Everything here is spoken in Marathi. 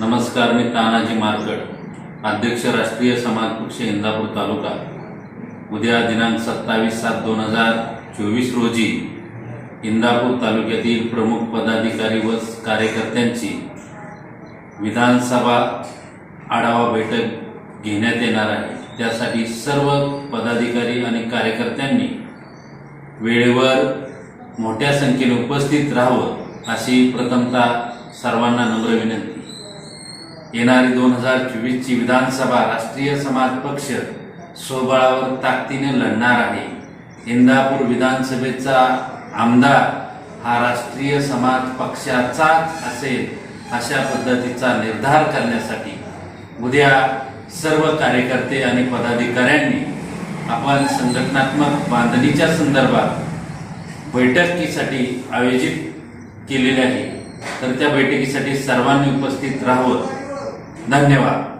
नमस्कार मी तानाजी मारकड अध्यक्ष राष्ट्रीय समाज पक्ष इंदापूर तालुका. उद्या दिनांक सत्तावीस सात दोन हजार चोवीस रोजी इंदापूर तालुक्यातील प्रमुख पदाधिकारी व कार्यकर्त्यांची विधानसभा आढावा बैठक घेण्यात येणार आहे. त्यासाठी सर्व पदाधिकारी आणि कार्यकर्त्यांनी वेळेवर मोठ्या संख्येने उपस्थित राहावं अशी प्रथमतः सर्वांना नम्र विनंती. येणारी दोन हजार चोवीसची विधानसभा राष्ट्रीय समाज पक्ष स्वबळावर ताकदीने लढणार आहे. इंदापूर विधानसभेचा आमदार हा राष्ट्रीय समाज पक्षाचाच असेल अशा पद्धतीचा निर्धार करण्यासाठी उद्या सर्व कार्यकर्ते आणि पदाधिकाऱ्यांनी आपण संघटनात्मक बांधणीच्या संदर्भात बैठकीसाठी आयोजित केलेली आहे. तर त्या बैठकीसाठी सर्वांनी उपस्थित राहावं. धन्यवाद.